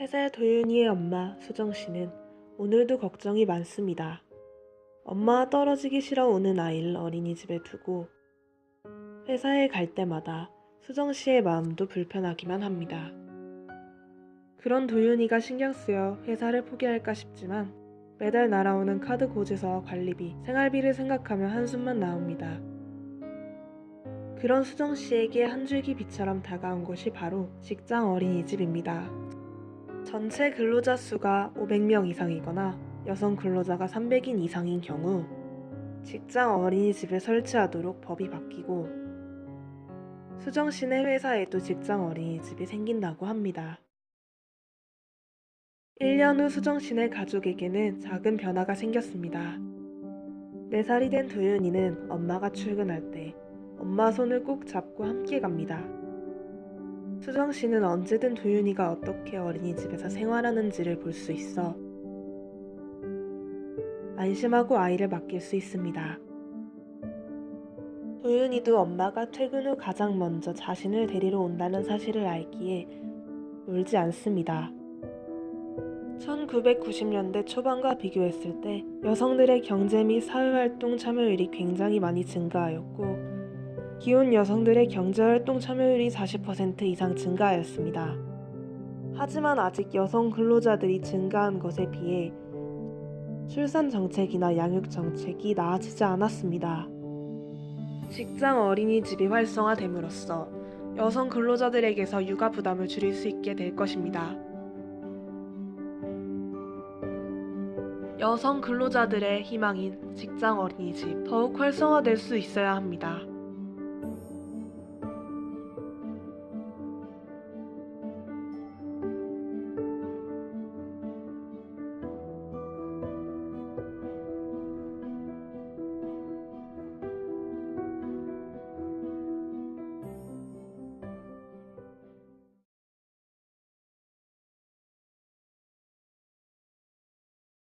3살 도윤이의 엄마 수정 씨는 오늘도 걱정이 많습니다. 엄마와 떨어지기 싫어 오는 아이를 어린이집에 두고 회사에 갈 때마다 수정 씨의 마음도 불편하기만 합니다. 그런 도윤이가 신경 쓰여 회사를 포기할까 싶지만 매달 날아오는 카드 고지서와 관리비, 생활비를 생각하면 한숨만 나옵니다. 그런 수정 씨에게 한 줄기 빛처럼 다가온 곳이 바로 직장 어린이집입니다. 전체 근로자 수가 500명 이상이거나 여성 근로자가 300인 이상인 경우 직장 어린이집을 설치하도록 법이 바뀌고 수정 씨네 회사에도 직장 어린이집이 생긴다고 합니다. 1년 후 수정 씨네 가족에게는 작은 변화가 생겼습니다. 4살이 된 도윤이는 엄마가 출근할 때 엄마 손을 꼭 잡고 함께 갑니다. 수정 씨는 언제든 도윤이가 어떻게 어린이집에서 생활하는지를 볼 수 있어 안심하고 아이를 맡길 수 있습니다. 도윤이도 엄마가 퇴근 후 가장 먼저 자신을 데리러 온다는 사실을 알기에 울지 않습니다. 1990년대 초반과 비교했을 때 여성들의 경제 및 사회활동 참여율이 굉장히 많이 증가하였고 기혼 여성들의 경제활동 참여율이 40% 이상 증가하였습니다. 하지만 아직 여성 근로자들이 증가한 것에 비해 출산 정책이나 양육 정책이 나아지지 않았습니다. 직장 어린이집이 활성화됨으로써 여성 근로자들에게서 육아 부담을 줄일 수 있게 될 것입니다. 여성 근로자들의 희망인 직장 어린이집 더욱 활성화될 수 있어야 합니다.